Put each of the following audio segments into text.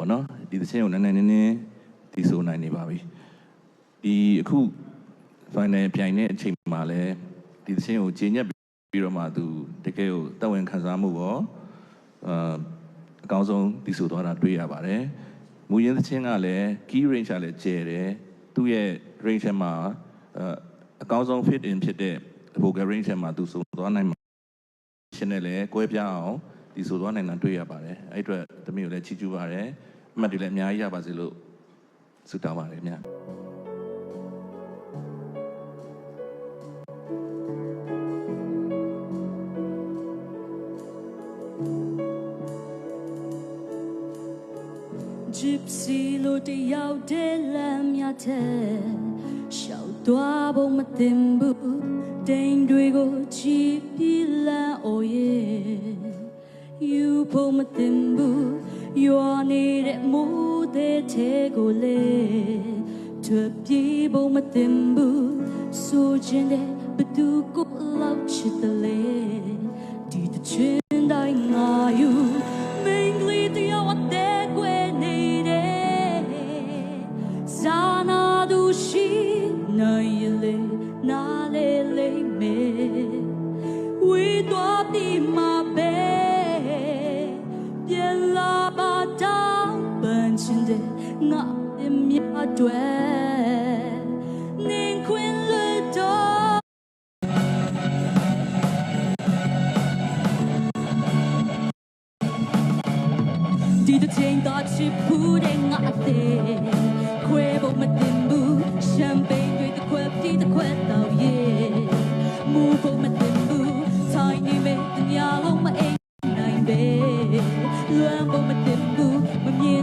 ပေါ့နော်ဒီသချင်းကိုနည်းနည်းနည်းနည်းဒီဆိုနိုင်နေပါပြီဒီအခု final ပြိုင်တဲ့အချိန်မှာလည်းဒီသချင်းကိုဂျင်းညက်ပြီးတော့မှသူတကယ်ကိုတက်ဝင်ခံစားမှုပေါ့အာအကောင်းဆုံးဒီဆိုသွားတာတွေ့ရပါတယ်မူရင်းသချင်းကလည်း key range ကလည်းကျယ်တယ်သူ့ရဲ့ range ထဲမှာအာအကောင်းဆုံး fit in ဖြစ်တဲ့ vocal range ထဲမှာသူဆိုသွားနိုင်မှာရှင်နဲ့လည်းကွဲပြားအောင် ဒီဆိုသွားနိုင်တာတွေ့ရပါတယ်အဲ့အတွက်သမီးကိုလည်းချီးကျူးပါတယ်အမှတ်တွေလည်းအများကြီးရပါစေလို့ဆုတောင်းပါတယ်ခင်ဗျာ Gypsy လို့တယောက်တည်းလမ်းမြတဲ့ရှောက်သွားဖို့မတင်ဘူးတိမ်တွေကိုချီပြီးလမ်းအိုရဲ့ ယူဖို့မတင်ဘူးရွာနေတဲ့မိုးတဲ့ထဲကိုလေထွက်ပြေးဖို့မတင်ဘူးဆိုချင်တဲ့ဘသူကိုလောက်ချစ်တယ်လေဒီတချင်တိုင်းငါယူမင်းကလေးတယောက်အသေးကွယ်နေတယ်ဇာနာသူရှိနိုင်ရလေနားလေလိမ့်မယ်ဝေးတော့ပြီးမှာပဲ မြတ်တွေနင်ခွင်လို့တော့ဒီတစ်ချိန်တော့ချစ်ဘူးတဲ့ငါအသေးခွဲဖို့မတင်ဘူးရှမ်ပိန်းတွေတစ်ခွက်ပြီးတစ်ခွက်တော့ရဲ့မူဖို့မတင်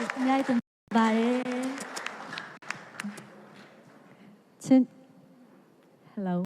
ကျေးဇူးများတင်ပါတယ်ချင်း Hello